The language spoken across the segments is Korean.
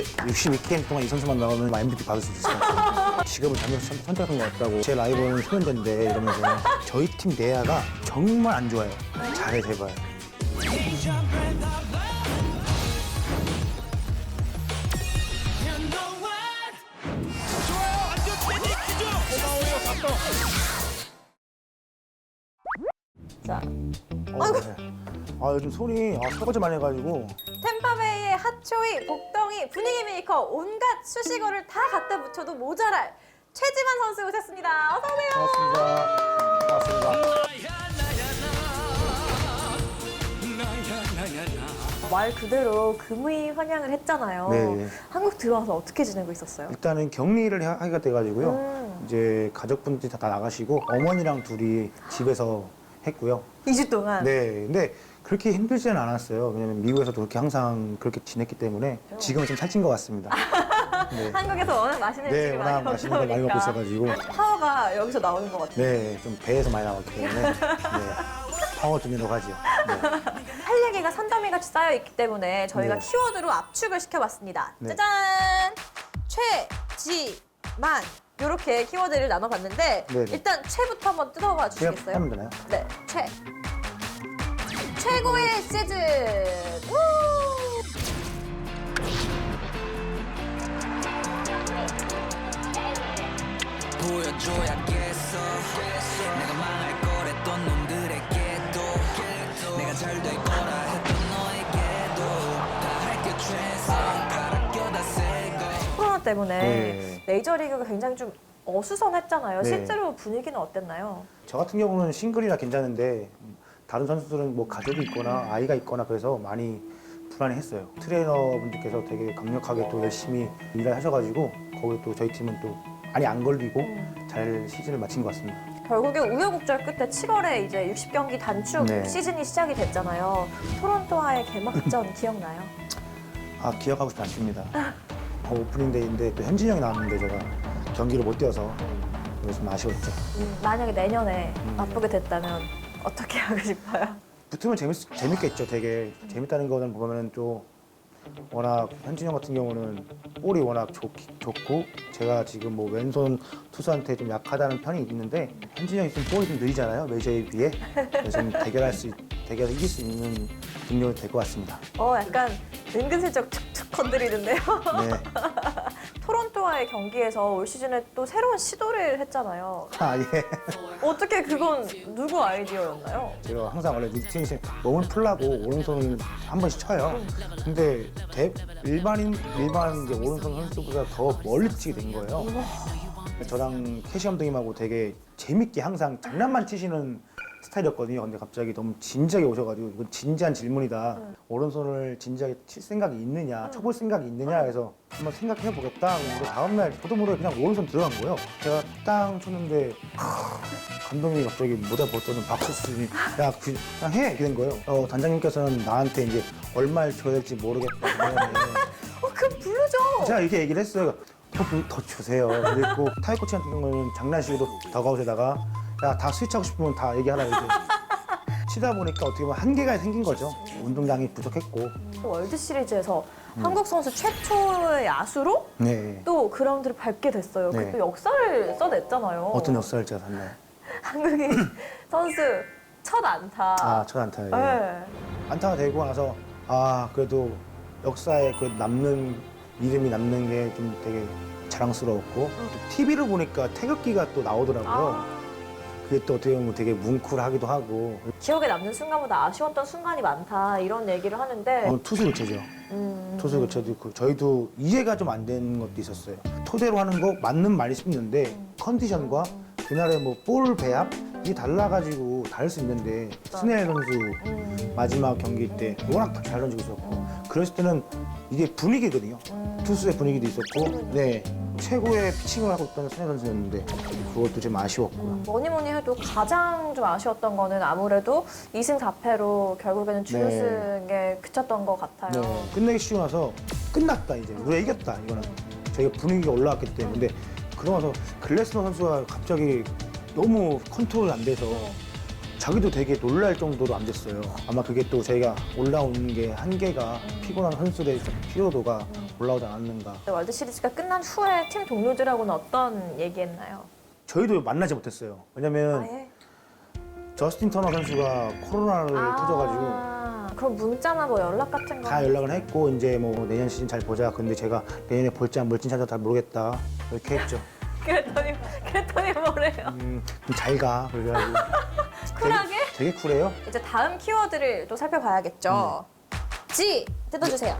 62km 동안 이 선수만 나오면 MVP 받을 수 있을 것 같아요. 직업을 잘못 선- 선택한 것 같다고. 제 라이벌은 소년자인데 이러면서 저희 팀 내야가 정말 안 좋아요. 잘해 제발. 자, 어, 네. 아 요즘 손이 아, 설거지 많이 해가지고 핫초이, 복덩이, 분위기 메이커 온갖 수식어를 다 갖다 붙여도 모자랄 최지만 선수 오셨습니다. 어서 오세요. 반갑습니다. 반갑습니다. 말 그대로 금의 환영을 했잖아요. 네. 한국 들어와서 어떻게 지내고 있었어요? 일단은 격리를 하- 하기가 돼가지고요. 음. 이제 가족분들이 다 나가시고 어머니랑 둘이 집에서 했고요. 2주 동안. 네, 근데 그렇게 힘들지는 않았어요. 왜냐면 미국에서도 그렇게 항상 그렇게 지냈기 때문에 지금은 좀 살찐 것 같습니다. 네, 한국에서 워낙 맛있는 네 음식을 워낙 많이 맛있는 걸 많이 먹고 있어가지고 파워가 여기서 나오는 것 같아요. 네, 좀 배에서 많이 나왔기 때문에 네, 파워 드미노 가죠. 네. 할 얘기가 산더미 같이 쌓여 있기 때문에 저희가 네. 키워드로 압축을 시켜봤습니다. 네. 짜잔! 최지만 이렇게 키워드를 나눠봤는데 네, 네. 일단 최부터 한번 뜯어봐 제가 주시겠어요? 하면 되나요? 네, 최. 최고의 시즌. 우! 보여줘야겠어 내가 망할 거랬던 놈들에게도 내가 잘 될 거라 했던 너에게도 다 할게 최선 갈아 껴다 새거 코로나 때문에 네. 메이저리그가 굉장히 좀 어수선했잖아요. 네. 실제로 분위기는 어땠나요? 저 같은 경우는 싱글이라 괜찮은데 음, 다른 선수들은 뭐 가족이 있거나 아이가 있거나 그래서 많이 불안해했어요. 트레이너분들께서 되게 강력하게 또 열심히 일을 하셔가지고 거기 또 저희 팀은 또 많이 안 걸리고 잘 시즌을 마친 것 같습니다. 결국에 우여곡절 끝에 7월에 이제 60경기 단축 네. 시즌이 시작이 됐잖아요. 토론토와의 개막전 기억나요? 아 기억하고 싶지 않습니다. 어, 오프닝 데이인데 또 현진이 형이 나왔는데 제가 경기를 못 뛰어서 그래서 좀 아쉬웠죠. 음, 만약에 내년에 음. 바쁘게 됐다면 어떻게 하고 싶어요? 붙으면 재밌, 재밌겠죠, 되게. 재밌다는 거는 보면은 또 워낙 현진이 형 같은 경우는 볼이 워낙 좋, 좋고 제가 지금 뭐 왼손 투수한테 좀 약하다는 편이 있는데 현진이 형이 좀 볼이 좀 느리잖아요, 메이저에 비해. 그래서 좀 대결할 수, 있- 대결을 이길 수 있는 능력이 될 것 같습니다. 어, 약간 은근슬쩍 툭툭 건드리는데요. 네. 토론토와의 경기에서 올 시즌에 또 새로운 시도를 했잖아요. 아, 예. 어떻게 그건 누구 아이디어였나요? 제가 항상 원래 루틴이 몸을 풀라고 오른손을 한 번씩 쳐요. 근데 대, 일반인 일반 이제 오른손 선수보다 더 멀리 치게 된 거예요. 저랑 캐시 감독님하고 되게 재밌게 항상 장난만 치시는 스타일이었거든요. 근데 갑자기 너무 진지하게 오셔가지고 이건 진지한 질문이다. 오른손을 진지하게 칠 생각이 있느냐, 쳐볼 생각이 있느냐 해서 한번 생각해 보겠다. 그리고 다음날 보도 모르게 그냥 오른손 들어간 거예요. 제가 땅 쳤는데 감독님이 갑자기 모자 벗더니 박수 치더니 야 그- 그냥 해 이렇게 된 거예요. 어, 단장님께서는 나한테 이제 얼마를 줘야 될지 모르겠다. 어, 그럼 부르죠. 제가 이렇게 얘기를 했어요. 더, 부- 더 주세요. 그리고 타이 코치 같은 경우는 장난식으로 더가웃에다가 야 다 스위치하고 싶으면 다 얘기하라 이렇게 치다 보니까 어떻게 보면 한계가 생긴 거죠. 운동량이 부족했고. 월드 시리즈에서 음. 한국 선수 최초의 야수로 네. 또 그라운드를 밟게 됐어요. 네. 그또 역사를 써냈잖아요. 어떤 역사를 제가 샀나요? 한국인 선수 첫 안타. 아, 첫 안타. 예. 네. 안타가 되고 나서 아 그래도 역사에 그 남는 이름이 남는 게 좀 되게 자랑스러웠고 또 TV를 보니까 태극기가 또 나오더라고요. 아, 그게 또 어떻게 보면 되게 뭉클하기도 하고 기억에 남는 순간보다 아쉬웠던 순간이 많다 이런 얘기를 하는데 어, 투수 교체죠. 음, 투수 교체도 있고 저희도 이해가 좀 안 되는 것도 있었어요. 토대로 하는 거 맞는 말이 싶는데 컨디션과 그날의 뭐 볼 배합 이게 달라가지고 다를 수 있는데 스네일 선수 음, 마지막 경기 때 워낙 잘 던지고 있었고 그랬을 때는 이게 분위기거든요. 투수의 분위기도 있었고 네 최고의 피칭을 하고 있던 스네일 선수였는데 그것도 좀 아쉬웠고요. 뭐니 뭐니 해도 가장 좀 아쉬웠던 거는 아무래도 2승 4패로 결국에는 준우승에 그쳤던 것 같아요. 네, 끝내기 쉬고 나서 끝났다 이제. 우리가 이겼다 이거는. 저희가 분위기가 올라왔기 때문에. 근데 그러면서 글래스너 선수가 갑자기 너무 컨트롤이 안 돼서 자기도 되게 놀랄 정도로 안 됐어요 아마 그게 또 저희가 올라오는 게 한계가 피곤한 선수들의 피로도가 올라오지 않았는가. 월드 시리즈가 끝난 후에 팀 동료들하고는 어떤 얘기했나요? 저희도 만나지 못했어요. 왜냐면 아예? 저스틴 터너 선수가 코로나를 터져가지고 아, 그럼 문자나 뭐 연락 같은 거? 다 연락을 했고 이제 뭐 내년 시즌 잘 보자. 근데 제가 내년에 볼지 안 볼지 잘 모르겠다. 이렇게 했죠. 그랬더니 그랬더니 뭐래요? 음, 그럼 잘 가. 그래가지고 쿨하게? 되게 쿨해요. 이제 다음 키워드를 또 살펴봐야겠죠. 지 뜯어주세요.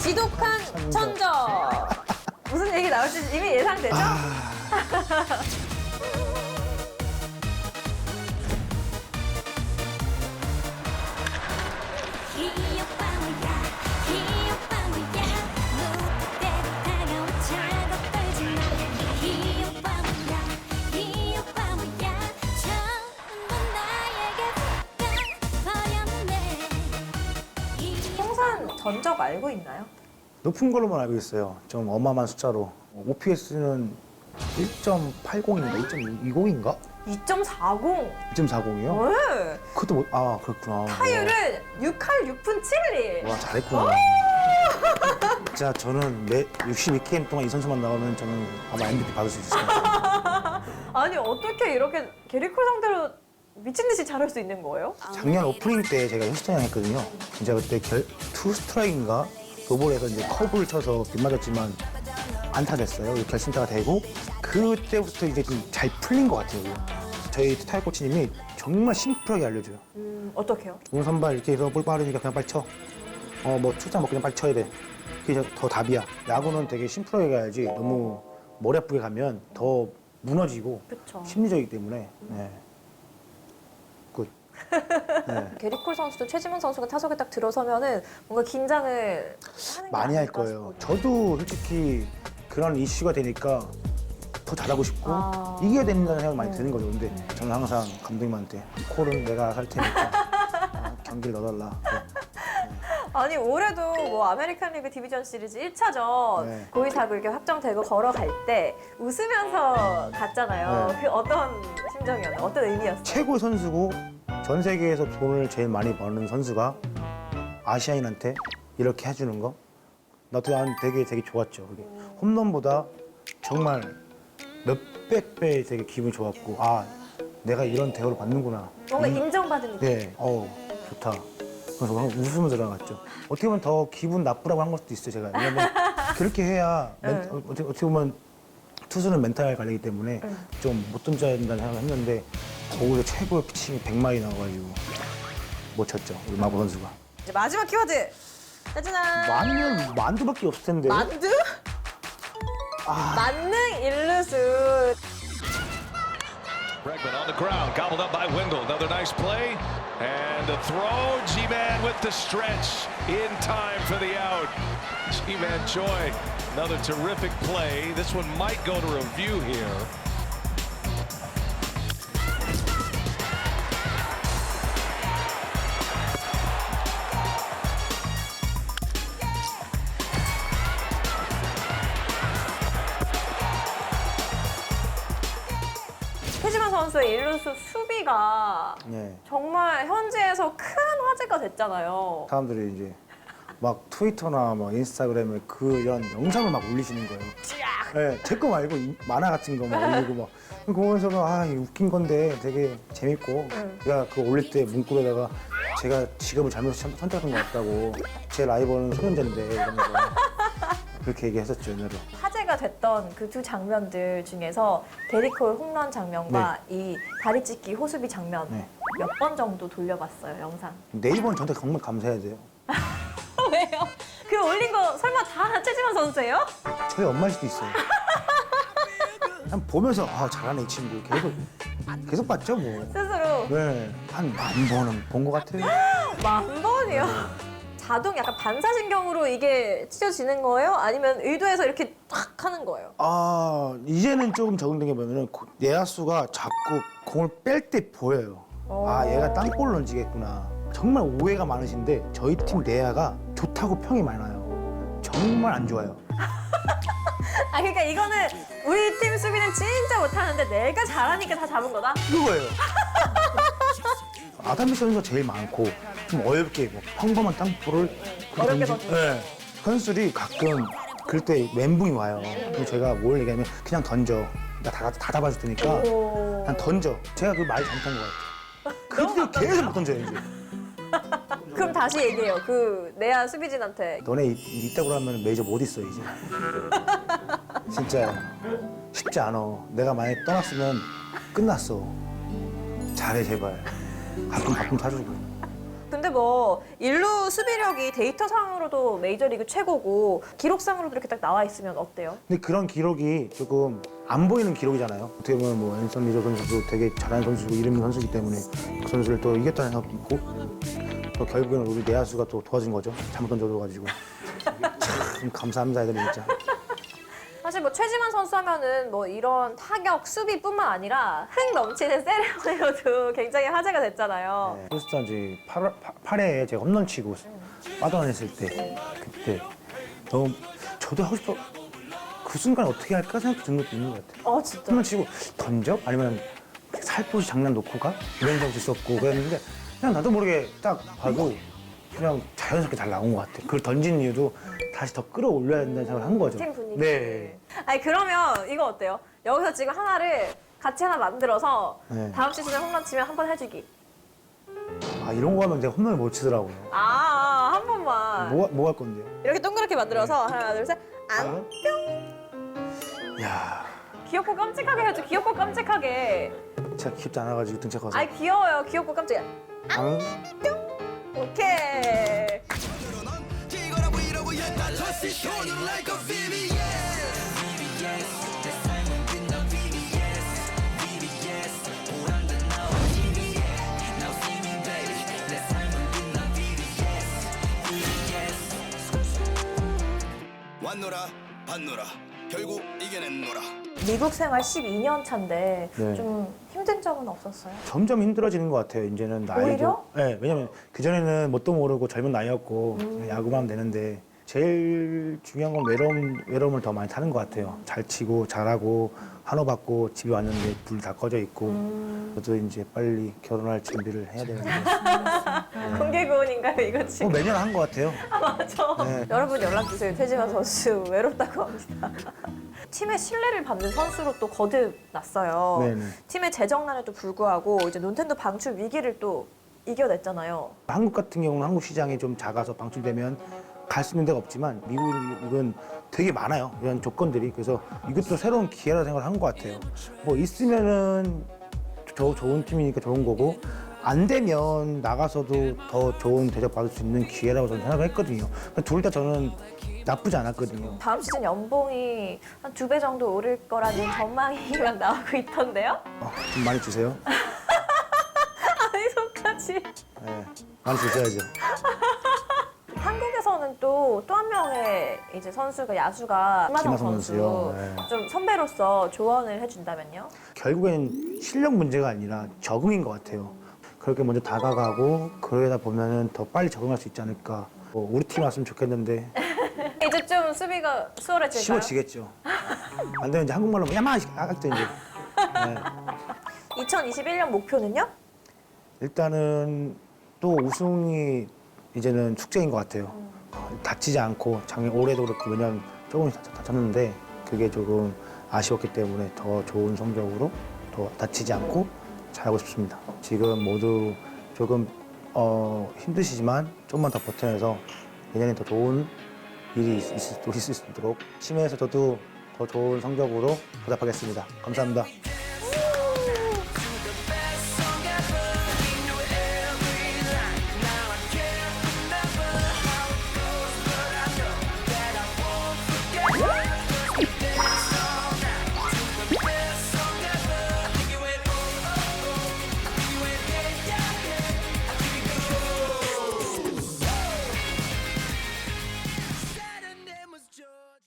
지독한 천적. 천적. 무슨 얘기 나올지 이미 예상되죠? 전적 알고 있나요? 높은 걸로만 알고 있어요. 좀 어마어마한 숫자로. OPS는 1.80인가 2.20인가? 2.40. 2.40이요? 네. 그것도 못, 아 그렇구나. 타율은 6할 6푼 7리. 와 잘했구나. 진짜 저는 매 62게임 동안 이 선수만 나오면 저는 아마 MVP 받을 수 있을 것 같아요. 아니 어떻게 이렇게 게리콜 상대로 미친 듯이 잘할 수 있는 거예요? 작년 오프닝 때 제가 휴스턴 했거든요. 진짜 그때 결, 투 스트라이크인가 도볼에서 이제 커브를 쳐서 빗맞았지만 안타 됐어요. 결승타가 되고 그때부터 이제 좀 잘 풀린 것 같아요. 저희 타이 코치님이 정말 심플하게 알려줘요. 음, 어떻게요? 좋은 선발 이렇게 해서 볼 빠르니까 그냥 빨리 쳐. 어, 뭐 출장 뭐 그냥 빨리 쳐야 돼. 그게 더 답이야. 야구는 되게 심플하게 가야지 너무 머리 아프게 가면 더 무너지고 그쵸. 심리적이기 때문에. 네. 굿. 네. 게리콜 선수도 최지문 선수가 타석에 딱 들어서면은 뭔가 긴장을 하는 게 많이 할 아닐까 거예요. 저도 솔직히 그런 이슈가 되니까 더 잘하고 싶고 아. 이겨야 된다는 생각이 많이 드는 거죠. 근데 저는 항상 감독님한테 콜은 내가 할 테니까 어, 경기를 넣어달라. 네. 아니 올해도 뭐 아메리칸 리그 디비전 시리즈 1차전 네. 고의 사구 이렇게 확정되고 걸어갈 때 웃으면서 갔잖아요. 네. 그 어떤 심정이었나요? 어떤 의미였어요? 최고 선수고 전 세계에서 돈을 제일 많이 버는 선수가 아시아인한테 이렇게 해주는 거 나도 난 되게 되게 좋았죠. 그게 홈런보다 정말 몇백 배 되게 기분이 좋았고 아 내가 이런 대우를 받는구나. 뭔가 이- 인정받은 느낌. 네, 어우 좋다. 그래서 웃으면서 들어갔죠. 어떻게 보면 더 기분 나쁘라고 한 걸 수도 있어요, 제가. 왜냐면 그렇게 해야 멘- 네. 어, 어떻게, 어떻게 보면 투수는 멘탈 관리기 때문에 네. 좀못 던져야 된다는 생각을 했는데 거기서 최고의 피칭이 100마리 나와가지고 못 쳤죠, 우리 마구 선수가. 이제 마지막 키워드. 짜잔. 만년 만두밖에 없을 텐데. 만두? 아. 만능 일루수. Bregman on the ground, gobbled up by Wendell. Another nice play. And the throw. G-Man with the stretch in time for the out. G-Man Choi, another terrific play. This one might go to review here. 최지만 선수의 일루수 수비가 네. 정말 현지에서 큰 화제가 됐잖아요. 사람들이 이제 막 트위터나 막 인스타그램에 그 이런 영상을 막 올리시는 거예요. 네, 제거 말고 이- 만화 같은 거 막 올리고 막 그거 보면서 아 이거 웃긴 건데 되게 재밌고 응. 제가 그거 올릴 때 문구에다가 제가 직업을 잘못 선- 선택한 것 같다고 제 라이벌은 이러면서 그렇게 얘기했었죠 옛날에 화제가 됐던 그 두 장면들 중에서 게리콜 홈런 장면과 이 다리 찢기 호수비 장면 네. 몇 번 정도 돌려봤어요 영상. 네이버는 저한테 정말 감사해야 돼요 왜요? 그 올린 거 설마 다 최지만 선수예요? 저희 엄마일 수도 있어요 그냥 보면서 아 잘하네 이 친구 계속 계속 봤죠 뭐 스스로 네, 한 만 번은 본 것 같아요 만 번이요. 자동 약간 반사신경으로 이게 찢어지는 거예요? 아니면 의도해서 이렇게 탁 하는 거예요? 아 이제는 조금 적응된 게 뭐냐면 고- 내야수가 자꾸 공을 뺄 때 보여요. 아 오. 얘가 땅볼 던지겠구나. 정말 오해가 많으신데 저희 팀 내야가 좋다고 평이 많아요. 정말 안 좋아요. 아 그러니까 이거는 우리 팀 수비는 진짜 못하는데 내가 잘하니까 다 잡은 거다? 그거예요. 아담비 선수가 제일 많고 좀 어렵게 뭐 평범한 땅볼을 어렵게 던지-. 네. 선수들이 가끔 그럴 때 멘붕이 와요. 그래서 제가 뭘 얘기하면 그냥 던져. 나 다, 다 잡아줄 테니까 오. 그냥 던져. 제가 그 말이 잘못한 것 같아요. 그때 계속 못 던져요, 이제. 그럼 다시 얘기해요. 그 내야 수비진한테 너네 이- 이따구로 하면 메이저 못 있어, 이제. 진짜 쉽지 않아. 내가 만약에 떠났으면 끝났어. 잘해, 제발. 가끔 가끔 사주고. 근데 뭐 일루 수비력이 데이터상으로도 메이저리그 최고고 기록상으로도 이렇게 딱 나와 있으면 어때요? 근데 그런 기록이 조금 안 보이는 기록이잖아요. 어떻게 보면 뭐 앤선 리저 선수도 되게 잘하는 선수고 이름 있는 선수이기 때문에 그 선수를 또 이겼다는 생각도 있고 또 결국에는 우리 내야수가 또 도와준 거죠. 잘못 던져줘가지고 참 감사합니다, 애들 진짜. 사실 뭐 최지만 선수 하면은 뭐 이런 타격 수비뿐만 아니라 흥 넘치는 세레모니로도 굉장히 화제가 됐잖아요. 네. 포스트 이제 8, 8회에 제가 홈런 치고 빠져나냈을 때 그때 너무 저도 하고 싶어 그 순간 어떻게 할까 생각이 드는 것도 있는 것 같아요. 어 진짜. 홈런 치고 던져? 아니면 살포시 장난 놓고 가? 이런 적도 있었고 그랬는데 그냥 나도 모르게 딱 봐도 그냥 자연스럽게 잘 나온 것 같아. 그걸 던진 이유도 다시 더 끌어올려야 된다는 생각을 한 거죠. 팀 분위기. 네. 아니 그러면 이거 어때요? 여기서 지금 하나를 같이 하나 만들어서 네. 다음 시즌에 홈런 치면 한 번 해주기. 아 이런 거 하면 제가 홈런을 못 치더라고요. 아, 한 번만. 뭐 뭐 할 건데요? 이렇게 동그랗게 만들어서 하나, 둘, 셋. 안. 야, 귀엽고 깜찍하게 해줘. 귀엽고 깜찍하게. 제가 귀엽지 않아가지고 등차 커서. 아이 귀여워요. 귀엽고 깜찍해. 앙. 오케이. 왔노라 봤노라 결국 이겨냈노라 미국 생활 12년 차인데 네. 좀 힘든 점은 없었어요? 점점 힘들어지는 것 같아요. 이제는 나이도. 오히려? 네, 왜냐면 그 전에는 뭣도 모르고 젊은 나이였고 음. 그냥 야구만 하면 되는데 제일 중요한 건 외로움 외로움을 더 많이 타는 것 같아요. 잘 치고 잘하고 한호 받고 집에 왔는데 불 다 꺼져 있고 음. 저도 이제 빨리 결혼할 준비를 해야 되는데 공개 구원인가요 이거 뭐 지금? 매년 한 것 같아요. 맞아. 네. 여러분 연락 주세요. 태지만 선수 외롭다고 합니다. 팀의 신뢰를 받는 선수로 또 거듭났어요. 네네. 팀의 재정난에도 불구하고 이제 논텐도 방출 위기를 또 이겨냈잖아요. 한국 같은 경우는 한국 시장이 좀 작아서 방출되면 갈 수 있는 데가 없지만 미국은 되게 많아요. 이런 조건들이. 그래서 이것도 새로운 기회라 생각을 한 것 같아요. 뭐 있으면은 저 좋은 팀이니까 좋은 거고 안 되면 나가서도 더 좋은 대접 받을 수 있는 기회라고 저는 생각을 했거든요. 둘 다 저는 나쁘지 않았거든요. 다음 시즌 연봉이 한 두 배 정도 오를 거라는 전망이 막 나오고 있던데요? 어, 좀 많이 주세요. 아니 속까지. 네, 많이 주셔야죠. 명의 이제 선수가 야수가 김하성 김하성 선수 선수요? 네. 좀 선배로서 조언을 해준다면요? 결국엔 실력 문제가 아니라 적응인 것 같아요. 그렇게 먼저 다가가고 그러다 보면은 더 빨리 적응할 수 있지 않을까. 뭐 우리 팀 왔으면 좋겠는데 이제 좀 수비가 수월해질까요? 쉬워지겠죠. 안 되면 이제 한국말로 야마 하겠죠 이제. 네. 2021년 목표는요? 일단은 또 우승이 이제는 숙제인 것 같아요. 어, 다치지 않고 작년 올해도 그렇고 매년 조금 다- 다쳤는데 그게 조금 아쉬웠기 때문에 더 좋은 성적으로 더 다치지 않고 잘하고 싶습니다. 지금 모두 조금 어, 힘드시지만 조금만 더 버텨내서 내년에 더 좋은 일이 있- 있을 수 있도록 팀에서 저도 더 좋은 성적으로 보답하겠습니다. 감사합니다.